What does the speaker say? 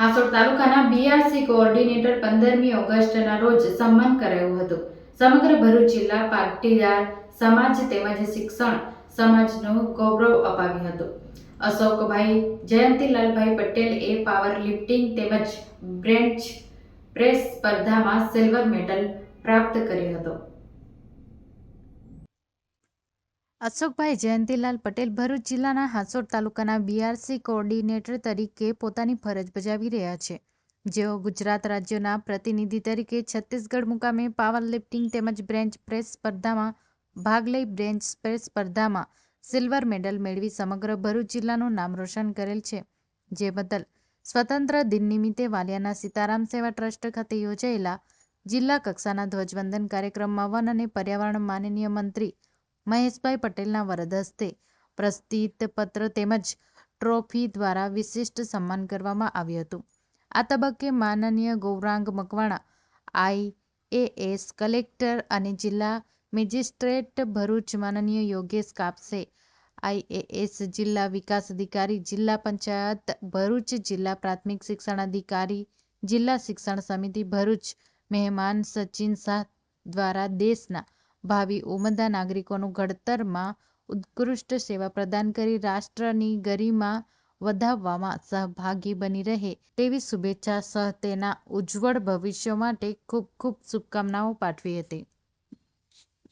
હાસોડ તાલુકાના BRC coordinator પંદરમી ઓગસ્ટના રોજ સન્માન કરાયું હતું. સમગ્ર ભરૂચ જિલ્લા પાટીદાર સમાજ તેમજ શિક્ષણ સમાજનું ગૌરવ અપાવ્યું હતું. અશોકભાઈ જયંતિલાલભાઈ પટેલ એ પાવર લિફ્ટિંગ તેમજ બ્રેન્ચ પ્રેસ સ્પર્ધામાં સિલ્વર મેડલ પ્રાપ્ત કર્યો હતો. અશોકભાઈ જયંતિલાલ પટેલ ભરૂચ જિલ્લાના હાંસોડ તાલુકાના બીઆરસી કોઓર્ડિનેટર તરીકે પોતાની ફરજ બજાવી રહ્યા છે. જેઓ ગુજરાત રાજ્યના પ્રતિનિધિ તરીકે છત્તીસગઢ મુકામે પાવર લિફ્ટિંગ તેમજ બ્રેન્ચ પ્રેસ સ્પર્ધામાં ભાગ લઈ બ્રેન્ચ પ્રેસ સ્પર્ધામાં સિલ્વર મેડલ મેળવી સમગ્ર ભરૂચ જિલ્લાનું નામ રોશન કરેલ છે. જે બદલ સ્વતંત્ર દિન નિમિત્તે વાલિયાના સીતારામ સેવા ટ્રસ્ટ ખાતે યોજાયેલા જિલ્લા કક્ષાના ધ્વજવંદન કાર્યક્રમમાં વન અને પર્યાવરણ માનનીય મંત્રી મહેશભાઈ પટેલના વરદ હસ્તે પ્રસ્તુત પત્ર તેમજ ટ્રોફી દ્વારા વિશિષ્ટ સન્માન કરવામાં આવ્યું હતું. આ તબક્કે માનનીય ગૌરાંગ મકવાણા આઈએએસ કલેક્ટર અને જિલ્લા મેજિસ્ટ્રેટ ભરૂચ માનનીય યોગેશ કાપસે આઈએએસ જિલ્લા વિકાસ અધિકારી, જિલ્લા પંચાયત ભરૂચ જિલ્લા પ્રાથમિક શિક્ષણ અધિકારી, જિલ્લા શિક્ષણ સમિતિ ભરૂચ મહેમાન સચિન શાહ દ્વારા દેશના ભાવિ ઉમદા નાગરિકોનું ઘડતરમાં ઉત્કૃષ્ટ સેવા પ્રદાન કરી રાષ્ટ્રની ગરિમા વધાવવામાં સહભાગી બની રહે તેવી શુભેચ્છા સહ તેના ઉજ્જવળ ભવિષ્ય માટે ખૂબ ખૂબ શુભકામનાઓ પાઠવી હતી.